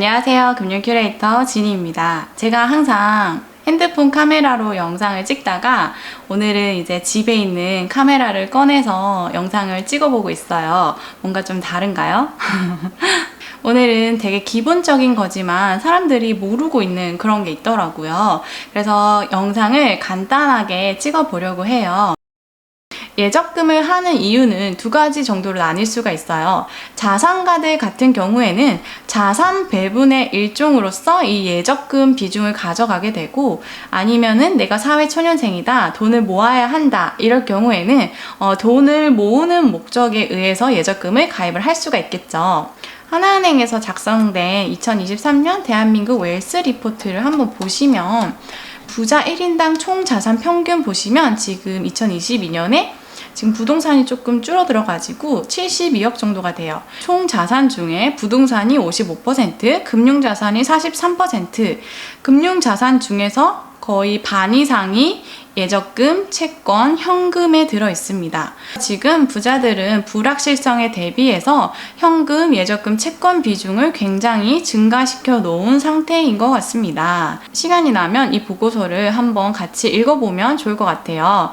안녕하세요. 금융 큐레이터 진희입니다. 제가 항상 핸드폰 카메라로 영상을 찍다가 오늘은 이제 집에 있는 카메라를 꺼내서 영상을 찍어보고 있어요. 뭔가 좀 다른가요? 오늘은 되게 기본적인 거지만 사람들이 모르고 있는 그런 게 있더라고요. 그래서 영상을 간단하게 찍어보려고 해요. 예적금을 하는 이유는 두 가지 정도로 나뉠 수가 있어요. 자산가들 같은 경우에는 자산 배분의 일종으로서 이 예적금 비중을 가져가게 되고 아니면은 내가 사회초년생이다 돈을 모아야 한다 이럴 경우에는 어, 돈을 모으는 목적에 의해서 예적금을 가입을 할 수가 있겠죠. 하나은행에서 작성된 2023년 대한민국 웰스 리포트를 한번 보시면 부자 1인당 총 자산 평균 보시면 지금 2022년에 지금 부동산이 조금 줄어들어 가지고 72억 정도가 돼요. 총 자산 중에 부동산이 55%, 금융 자산이 43%, 금융 자산 중에서 거의 반 이상이 예적금, 채권, 현금에 들어 있습니다. 지금 부자들은 불확실성에 대비해서 현금, 예적금, 채권 비중을 굉장히 증가시켜 놓은 상태인 것 같습니다. 시간이 나면 이 보고서를 한번 같이 읽어보면 좋을 것 같아요.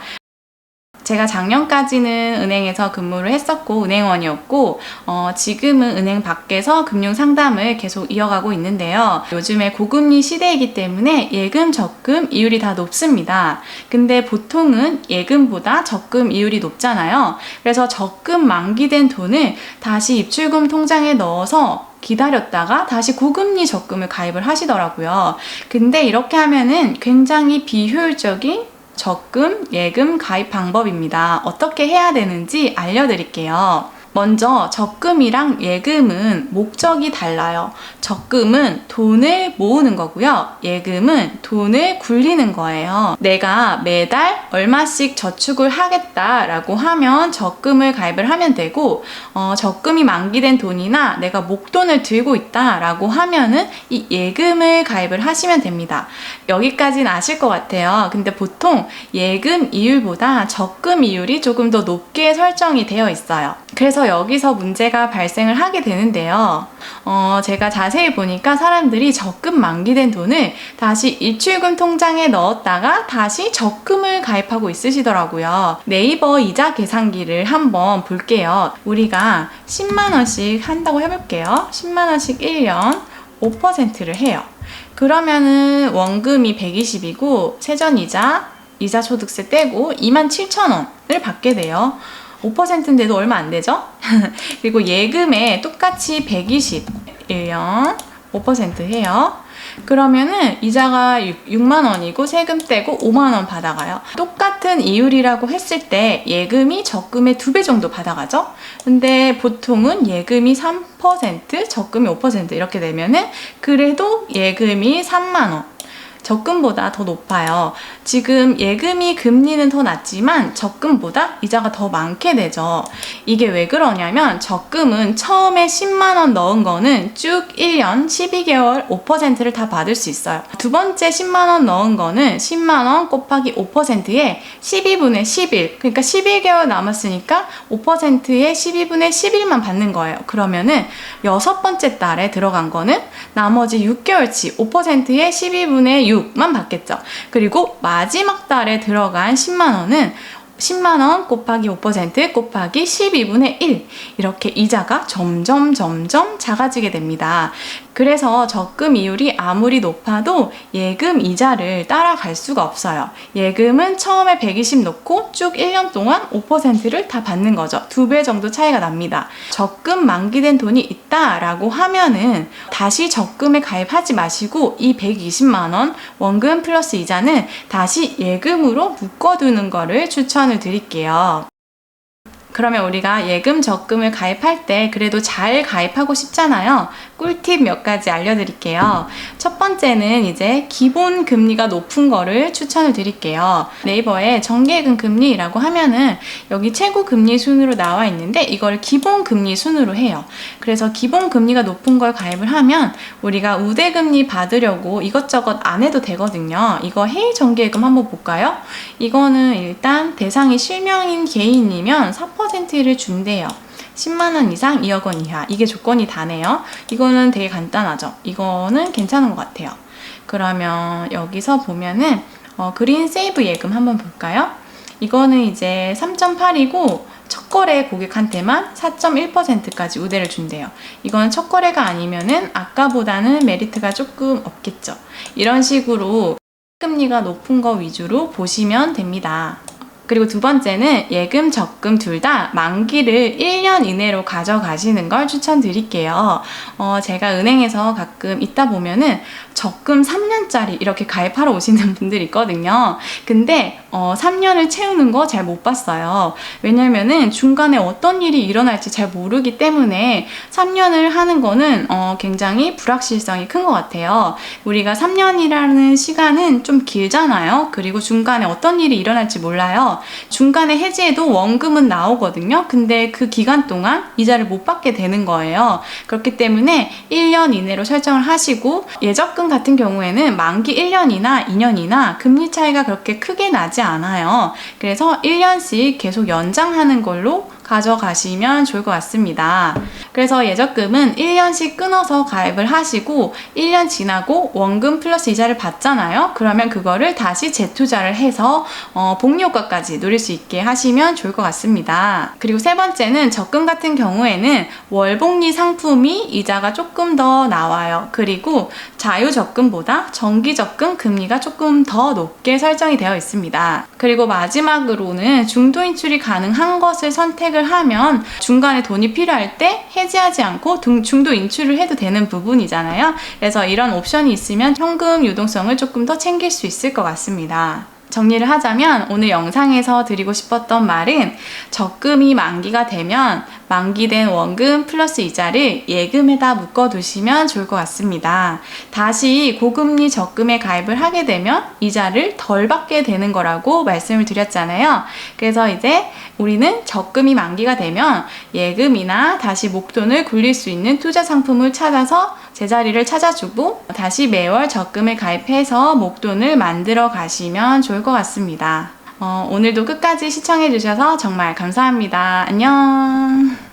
제가 작년까지는 은행에서 근무를 했었고 은행원이었고 어, 지금은 은행 밖에서 금융 상담을 계속 이어가고 있는데요. 요즘에 고금리 시대이기 때문에 예금 적금 이율이 다 높습니다. 근데 보통은 예금보다 적금 이율이 높잖아요. 그래서 적금 만기된 돈을 다시 입출금 통장에 넣어서 기다렸다가 다시 고금리 적금을 가입을 하시더라고요. 근데 이렇게 하면은 굉장히 비효율적인 적금, 예금 가입 방법입니다. 어떻게 해야 되는지 알려드릴게요. 먼저 적금이랑 예금은 목적이 달라요. 적금은 돈을 모으는 거고요. 예금은 돈을 굴리는 거예요. 내가 매달 얼마씩 저축을 하겠다라고 하면 적금을 가입을 하면 되고 어, 적금이 만기된 돈이나 내가 목돈을 들고 있다라고 하면은 이 예금을 가입을 하시면 됩니다. 여기까지는 아실 것 같아요. 근데 보통 예금 이율보다 적금 이율이 조금 더 높게 설정이 되어 있어요. 그래서 여기서 문제가 발생을 하게 되는데요. 어, 제가 자세히 보니까 사람들이 적금 만기된 돈을 다시 일출금 통장에 넣었다가 다시 적금을 가입하고 있으시더라고요. 네이버 이자 계산기를 한번 볼게요. 우리가 10만원씩 한다고 해볼게요. 10만원씩 1년 5%를 해요. 그러면은 원금이 120이고 세전이자 이자 소득세 떼고 27,000원을 받게 돼요. 5%인데도 얼마 안 되죠? 그리고 예금에 똑같이 120, 1년 5% 해요. 그러면은 이자가 6 만 원이고 세금 떼고 5만 원 받아가요. 똑같은 이율이라고 했을 때 예금이 적금의 두 배 정도 받아가죠. 근데 보통은 예금이 3%, 적금이 5% 이렇게 되면은 그래도 예금이 3만 원. 적금보다 더 높아요. 지금 예금이 금리는 더 낮지만 적금보다 이자가 더 많게 되죠. 이게 왜 그러냐면 적금은 처음에 10만원 넣은 거는 쭉 1년 12개월 5%를 다 받을 수 있어요. 두 번째 10만원 넣은 거는 10만원 곱하기 5%에 12분의 11. 그러니까 11개월 남았으니까 5%에 12분의 11만 받는 거예요. 그러면은 여섯 번째 달에 들어간 거는 나머지 6개월치 5%에 12분의 6 6만 받겠죠. 그리고 마지막 달에 들어간 10만 원은 10만원 곱하기 5% 곱하기 12분의 1 이렇게 이자가 점점 점점 작아지게 됩니다. 그래서 적금 이율이 아무리 높아도 예금 이자를 따라갈 수가 없어요. 예금은 처음에 120 놓고 쭉 1년 동안 5%를 다 받는 거죠. 두 배 정도 차이가 납니다. 적금 만기된 돈이 있다라고 하면은 다시 적금에 가입하지 마시고 이 120만 원 원금 플러스 이자는 다시 예금으로 묶어두는 거를 추천을 드릴게요. 그러면 우리가 예금 적금을 가입할 때 그래도 잘 가입하고 싶잖아요. 꿀팁 몇 가지 알려드릴게요. 첫 번째는 이제 기본 금리가 높은 거를 추천을 드릴게요. 네이버에 정기예금 금리라고 하면은 여기 최고 금리 순으로 나와 있는데 이걸 기본 금리 순으로 해요. 그래서 기본 금리가 높은 걸 가입을 하면 우리가 우대금리 받으려고 이것저것 안 해도 되거든요. 이거 해외 정기예금 한번 볼까요? 이거는 일단 대상이 실명인 개인이면 4%를 준대요. 10만 원 이상 2억 원 이하 이게 조건이 다네요. 이거는 되게 간단하죠. 이거는 괜찮은 것 같아요. 그러면 여기서 보면은 어, 그린 세이브 예금 한번 볼까요? 이거는 이제 3.8이고 첫 거래 고객한테만 4.1%까지 우대를 준대요. 이건 첫 거래가 아니면은 아까보다는 메리트가 조금 없겠죠. 이런 식으로 금리가 높은 거 위주로 보시면 됩니다. 그리고 두 번째는 예금, 적금 둘 다 만기를 1년 이내로 가져가시는 걸 추천드릴게요. 어, 제가 은행에서 가끔 있다 보면은 적금 3년짜리 이렇게 가입하러 오시는 분들 있거든요. 근데 어, 3년을 채우는 거 잘 못 봤어요. 왜냐면은 중간에 어떤 일이 일어날지 잘 모르기 때문에 3년을 하는 거는 어, 굉장히 불확실성이 큰 것 같아요. 우리가 3년이라는 시간은 좀 길잖아요. 그리고 중간에 어떤 일이 일어날지 몰라요. 중간에 해지해도 원금은 나오거든요. 근데 그 기간 동안 이자를 못 받게 되는 거예요. 그렇기 때문에 1년 이내로 설정을 하시고 예적금 같은 경우에는 만기 1년이나 2년이나 금리 차이가 그렇게 크게 나지 않아요. 그래서 1년씩 계속 연장하는 걸로 가져가시면 좋을 것 같습니다. 그래서 예적금은 1년씩 끊어서 가입을 하시고 1년 지나고 원금 플러스 이자를 받잖아요. 그러면 그거를 다시 재투자를 해서 어, 복리 효과까지 누릴 수 있게 하시면 좋을 것 같습니다. 그리고 세 번째는 적금 같은 경우에는 월복리 상품이 이자가 조금 더 나와요. 그리고 자유적금보다 정기적금 금리가 조금 더 높게 설정이 되어 있습니다. 그리고 마지막으로는 중도 인출이 가능한 것을 선택을 하면 중간에 돈이 필요할 때 해지 하지 않고 중- 중도 인출을 해도 되는 부분이잖아요. 그래서 이런 옵션이 있으면 현금 유동성을 조금 더 챙길 수 있을 것 같습니다. 정리를 하자면 오늘 영상에서 드리고 싶었던 말은 적금이 만기가 되면 만기된 원금 플러스 이자를 예금에다 묶어 두시면 좋을 것 같습니다. 다시 고금리 적금에 가입을 하게 되면 이자를 덜 받게 되는 거라고 말씀을 드렸잖아요. 그래서 이제 우리는 적금이 만기가 되면 예금이나 다시 목돈을 굴릴 수 있는 투자 상품을 찾아서 제자리를 찾아주고 다시 매월 적금을 가입해서 목돈을 만들어 가시면 좋을 것 같습니다. 어, 오늘도 끝까지 시청해주셔서 정말 감사합니다. 안녕!